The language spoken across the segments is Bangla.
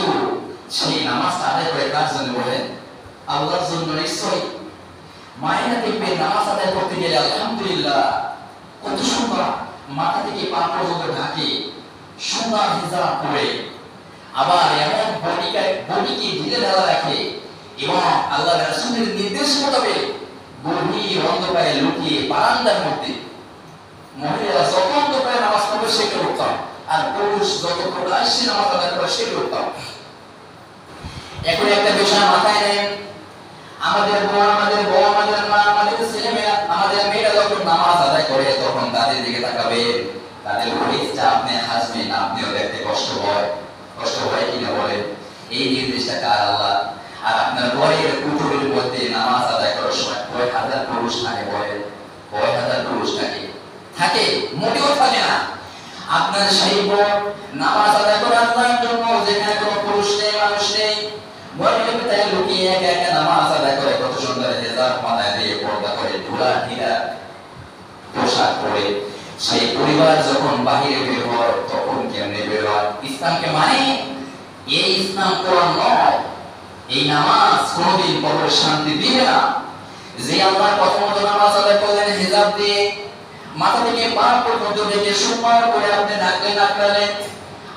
কিন্তু সেই নামাজটা আদায় করে কার জন্য বলেন আল্লাহর জন্য নিশ্চয়ই মায়েরা দেখবে নামাজ আদায় করতে গেলে আলহামদুলিল্লাহ কত সুন্দর মাথা থেকে পা পর্যন্ত ঢাকে, সুন্দর হিজাব করে আবার এমন বডিকে বডিকে ঢিলে ঢালা রাখে এবং আল্লাহ রাসূলের নির্দেশ মোতাবেক গভীর অন্ধকারে লুকিয়ে বারান্দার মধ্যে মহিলারা যত অন্ধকারে নামাজ পড়বে সেটা উত্তম আর পুরুষ যত প্রকাশ্যে নামাজ আদায় করে উত্তম এখন একটা বিষয় মাথায় নেন। আমাদের বউ আমাদের বউ, আমাদের মা, আমাদের ছেলে মেয়েরা আমাদের মেয়েরা যখন নামাজ আদায় করে, তখন তাদের দিকে তাকাবে। তাদের পরিচয় আপনি হাসবেন, আপনিও দেখতে কষ্ট হয়। কষ্ট হয় কিনা বলে এই নির্দেশটা কার আল্লাহ? আর আপনার ঘরের কুটুরের মধ্যে নামাজ আদায় করার সময় কয় হাজার পুরুষ থাকে বলে কয় হাজার পুরুষ থাকে? থাকে, মোটেও থাকে না। আপনার সেই বোন নামাজ আদায় করার জন্য যেখানে কোনো পুরুষ নেই, মানুষ নেই ঘরের ভিতরে লুকিয়ে একা একা নামাজ আদায় করে। কত সুন্দর হেজাব মাথায় দিয়ে পর্দা করে, ধুলা ঢিলা পোশাক পরে। সেই পরিবার যখন বাহিরে বের হয়, তখন কেমনে বের হয়? ইসলামকে মানে এই ইসলাম কোরআন নয়। এই নামাজ কোনোদিন কবরের শান্তি দিবে না। যে আল্লাহ প্রথমত নামাজ আদায় করলেন হিজাব দিয়ে মাথা থেকে পা পর্যন্ত রেখে সুন্দর করে আপনি ডাকলেন আঁকড়ালেন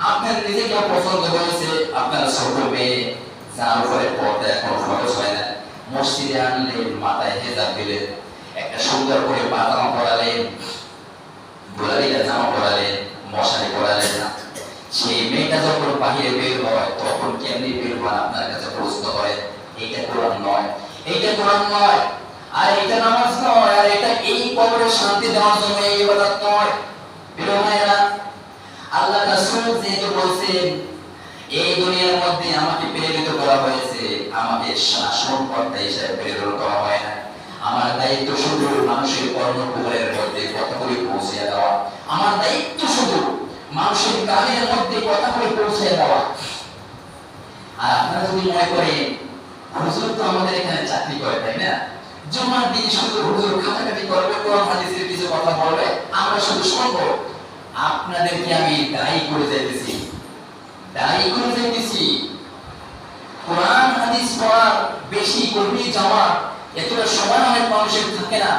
আপনার নিজেকে পছন্দ হয়েছে আপনার ছোট মেয়ে যার উপরে পর্দা এখন খরচ হয় না। মসজিদে আনলেন মাথায় হেজাব দিলেন একটা সুন্দর করে পাতামা পড়ালেন গোলালিরা জামা পড়ালেন মশারি পড়ালেন না। সেই মেয়েটা যখন বাহিরে বের হয়, তখন কেমনি বের হয়? আপনার কাছে প্রশ্ন করে, এইটা কোরআন নয়, এইটা কোরআন নয়। আর এটা নামাজ নয়, আর এটা এই কবরে শান্তি দেওয়ার জন্য এই ইবাদত নয়। আল্লাহ রাসূল যেহেতু বলছেন, এই দুনিয়ার মধ্যে আমাকে প্রেরিত করা হয়েছে, আমাকে শাসনকর্তা হিসেবে প্রেরণ করা হয় না। আমার দায়িত্ব শুধু মানুষের কর্মকুলের মধ্যে কথাগুলি পৌঁছে দেওয়া। আমার দায়িত্ব শুধু মানুষের কানের মধ্যে কথাগুলি পৌঁছে দেওয়া। আর আপনারা যদি মনে করেন, হুজুর তো আমাদের এখানে চাকরি করে, তাই না? জুমার দিন শুধু হুজুর করবে কোরআন, হাদিসের কিছু কথা বলবে আমরা শুধু আপনাদেরকে আমি দায়ী করে যাইতেছি। দায়ী করে যাইতেছি। কোরআন, হাদিস বেশি এতটা সময় অনেক মানুষের থাকে না।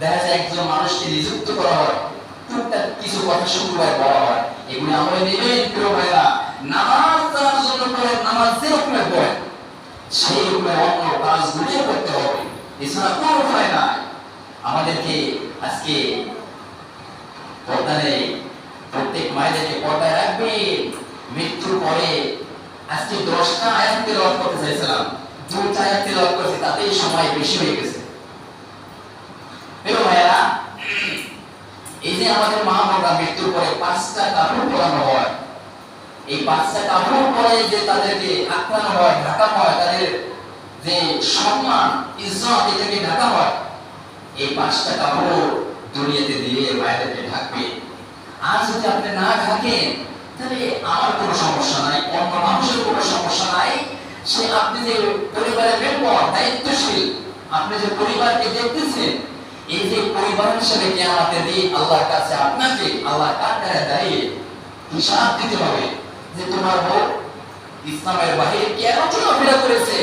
দেখা যায় একজন মানুষকে নিযুক্ত করা হয়, টুকটাক কিছু কথা শুক্রবার বলা হয়। এগুলো আমরা নেবেন, প্রিয় ভাইরা নামাজ তার জন্য নামাজ যেরকমের সেই রকমের অন্য কাজগুলিও করতে এছাড়া কোনো উপায় নাই। আমাদেরকে আজকে পর্দা প্রত্যেক মায়েদেরকে পর্দায় রাখবেন মৃত্যুর পরে আজকে দশটা আয়াত তেলাওয়াত করতে চাইছিলাম। দুটা আয়াত তেলাওয়াত করছি, তাতেই সময় বেশি হয়ে গেছে। ভাইরা এই যে আমাদের মা বোনরা মৃত্যুর পরে পাঁচটা কাপড় পরানো হয়, এই পাঁচটা কাপড় পরে যে তাদেরকে আক্রান্ত হয় ঢাকা হয় তাদের যে সম্মান ইজ্জত এটাকে ঢাকা হয়, এই পাঁচটা কাপড় দুনিয়াতে দিয়ে মায়েদেরকে ঢাকবে। আর যদি আপনি না ঢাকেন, তাহলে আমার কোনো সমস্যা নাই, অন্য মানুষের কোনো সমস্যা নাই। সে আপনি যে পরিবারের দায়িত্বশীল, আপনি যে পরিবারকে দেখতেছেন, এই যে পরিবার হিসেবে কেয়ামতের দিন আল্লাহর কাছে আপনাকে আল্লাহ কার কাছে দাঁড়িয়ে হিসাব দিতে হবে যে তোমার বউ ইসলামের বাহিরে কেন চলাফেরা করেছে?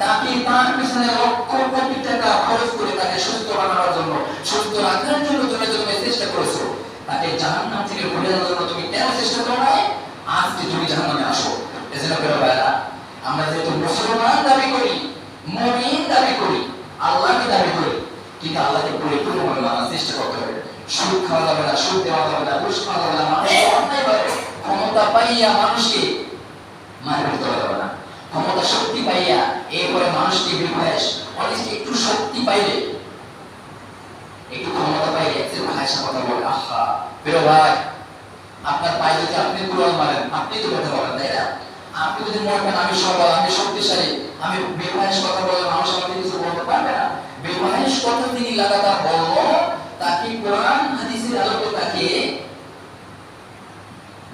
তাকে তার পিছনে লক্ষ কোটি টাকা খরচ করে তাকে সুস্থ বানানোর জন্য, সুস্থ রাখার জন্য তুমি তুমি চেষ্টা করেছ। তাকে জাহান্নাম থেকে ঘুরে আনার জন্য তুমি কেন চেষ্টা করো নাই? আজকে তুমি জাহান্নামে আসো। এজন্য করে ভাইরা আমরা যেহেতু মুসলমান দাবি করি, মুমিন দাবি করি, আল্লাহকে দাবি করি, কিন্তু আল্লাহকে পরিপূর্ণভাবে মানার চেষ্টা করতে হবে। সুদ খাওয়া যাবে না, সুদ দেওয়া যাবে না, ঘুষ খাওয়া যাবে না মানুষ অন্যায়ভাবে ক্ষমতা পাইয়া মানুষকে মারে ফেলতে যাবে না। ক্ষমতা শক্তি পাইয়া এরপরে মানুষকে বিভাস অনেক একটু শক্তি পাইলে, একটু ক্ষমতা পাইলে একটু ভাষা কথা বলে, আহা প্রিয় ভাই, আপনার পায়ে যদি আপনি কুরআন মানেন আপনি তো কথা বলেন, তাই না? আপনি যদি মনে করেন আমি সবল, আমি শক্তিশালী, আমি বেভাস কথা বলে, মানুষ আমাকে কিছু বলতে পারবে না। বেভাস কথা তিনি লাগাতার বলব তাকে কোরআন, হাদিসের আলোকে তাকে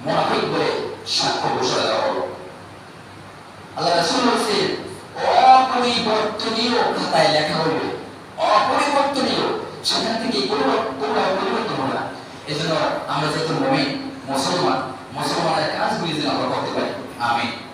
মুনাফিক বলে সাক্ষ্য ঘোষণা দেওয়া হলো আল্লাহ রাসূল বলেছেন অপরিবর্তনীয় খাতায় লেখা হবে অপরিবর্তনীয়। সেখান থেকে কোনো কোনো পরিবর্তন হবে না। এজন্য আমরা যেহেতু মমিন, মুসলমান, মুসলমানের কাজগুলি যেন আমরা করতে পারি। আমিন।